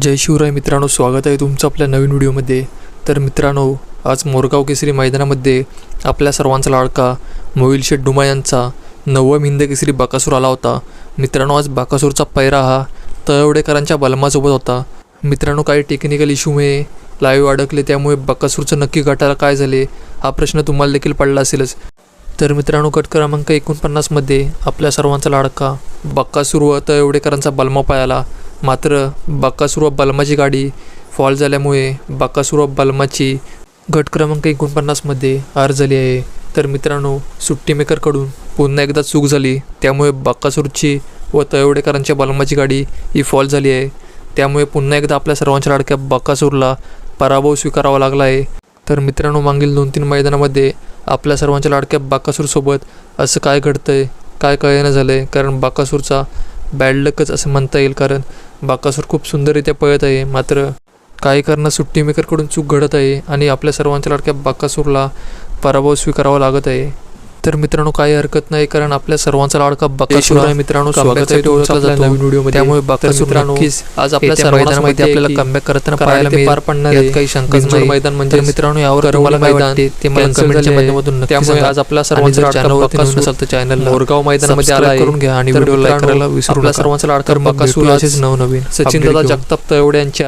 जय शिवराय मित्रांनो स्वागत आहे तुमचं आपल्या नवीन व्हिडिओमध्ये. तर मित्रांनो आज मोरगाव केसरी मैदानामध्ये आपल्या सर्वांचा लाडका मोहिल शेठ डुमा यांचा नवम हिंद केसरी बाकासूर आला होता. मित्रांनो आज बाकासूरचा पैरा हा तळवडेकरांच्या बलमासोबत होता. मित्रांनो काही टेक्निकल इश्यूमुळे लाईव्ह अडकले त्यामुळे बाकासूरचं नक्की गटाला काय झाले हा प्रश्न तुम्हाला देखील पडला असेलच. तर मित्रांनो गट क्रमांक एकोणपन्नासमध्ये आपल्या सर्वांचा लाडका बक्कासूर व तळवडेकरांचा बलमा पायाला मात्र बक्कासूर व बलमाची गाडी फॉल झाल्यामुळे बक्कासूर व बलमाची गट क्रमांक एकोणपन्नासमध्ये हार झाली आहे. तर मित्रांनो सुट्टी मेकरकडून पुन्हा एकदा चूक झाली. त्यामुळे बाकासूरची व तळवडेकरांच्या बलमाची गाडी ही फॉल झाली आहे. त्यामुळे पुन्हा एकदा आपल्या सर्वांच्या लाडक्या बाकासूरला पराभव स्वीकारावा लागला आहे. तर मित्रांनो मागील दोन तीन मैदानामध्ये आपल्या सर्वांच्या लाडक्या बाकासूरसोबत असं काय घडतं आहे काय कळेना झालं आहे कारण बाकासूरचा बॅड लकच असं म्हणता येईल. कारण बाकासूर खूप सुंदररित्या पळत आहे. मात्र काही कारणं सुट्टी मेकरकडून चूक घडत आहे आणि आपल्या सर्वांच्या लाडक्या बाकासूरला पराभव स्वीकारावा लागत आहे. तर मित्रांनो काही हरकत नाही कारण आपल्या सर्वांचा लाडका बाकासूर आहे मित्रांनो स्वागत आहे नवीन व्हिडिओमध्ये त्यामुळे बाकासूर मित्रांनो, नक्कीच आज आपल्या आहे आपल्याला कमबॅक करताना पाहायला पार पडणार. काही नाही मैदान म्हणजे तर मित्रांनो यावर वाटते ते मला कमेंटच्या. माध्यमातून त्यामुळे. आज आपल्या सर्वांचं बकासूर असाल तर चॅनलला मोरगाव मैदानामध्ये आला. करून घ्या आणि व्हिडिओ लाईक करायला विसरू नका सर्वांचं लाडका बकासूर असेच नवनवीन सचिन दादा. जगताप तळवडे यांच्या